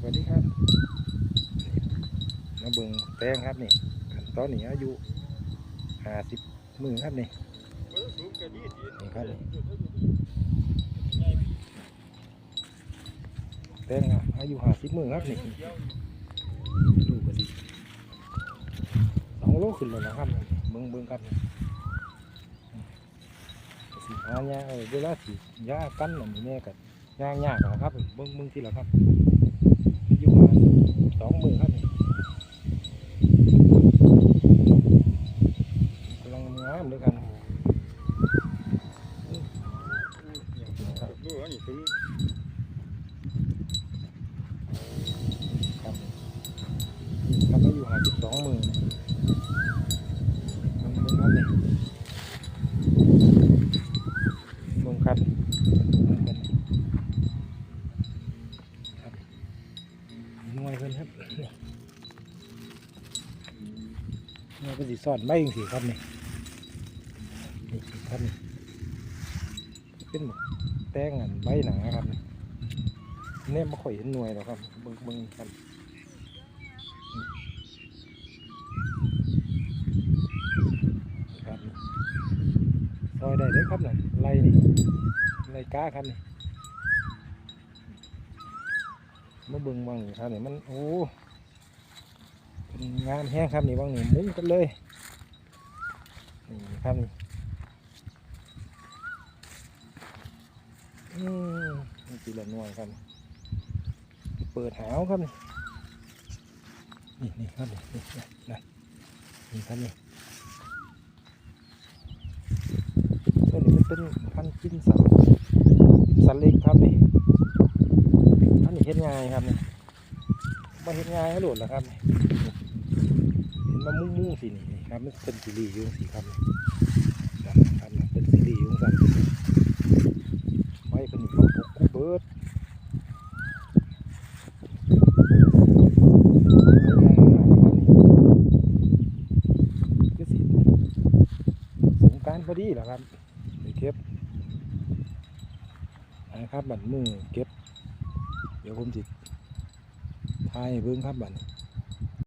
สวัสดีครับมาเบิ่งแตงครับนี่ตอนนี้อายุห้าสิบมือครับนี่นี่ครับนี่แตงอายุห้าสิบมือครับนี่ลูกก็สิสองโลขึ้นเลยนะครับเบิ่งเบิ่งครับนี่สิหายาเออเวลาสิยากันอันนี้แน่กับ ยางยากนะครับเบิ่งเบิ่งทีละครับอยุห้าสองมือครับกำลังงามเลยกันครับดูอันนี้ถึงครับครับอายุห้าสิบสองมือ น่เพิ่นสิซ่อนไว้จังซี่ครับนี่นี่ครับนี่เป็นหมกแต้งอันใบหนาครับนี่เนี่ยไม่ค่อยเห็นหน่วยหรอกครับเบิ่งเบิ่งครับครับซอยได้เลยครับน่ไล่นี่ไล่ก้าครับนี่มาเบิ่งวังครับนี่มันโอ้ งามแห้งครับนี่วังนี่มุ้งกันเลยนี่ครับนี่อืมนี่ตีละน่วยครับเปิดหาวครับนี่นี่ครับนี่นี่นั่นนี่ครับนี่ตัวนี้มันเป็นพันธุ์กินสันสันเล็กครับนี่อันนี้เห็นง่ายครับนี่มาเห็นง่ายให้โหลดแล้วครับนี่ มามุ่งมุ่งสินี่นี่ครับมันเป็นสีรีอยู่สีครับนี่ครับเป็นสีรีอยู่สันไว้เป็นลูกปุกกูเบิร์ดสงการพอดีเหรอครับเก็บนะครับบัดมือเก็บ เดี๋ยวผมจิถ่ายให้เบิ้งครับบัดนี้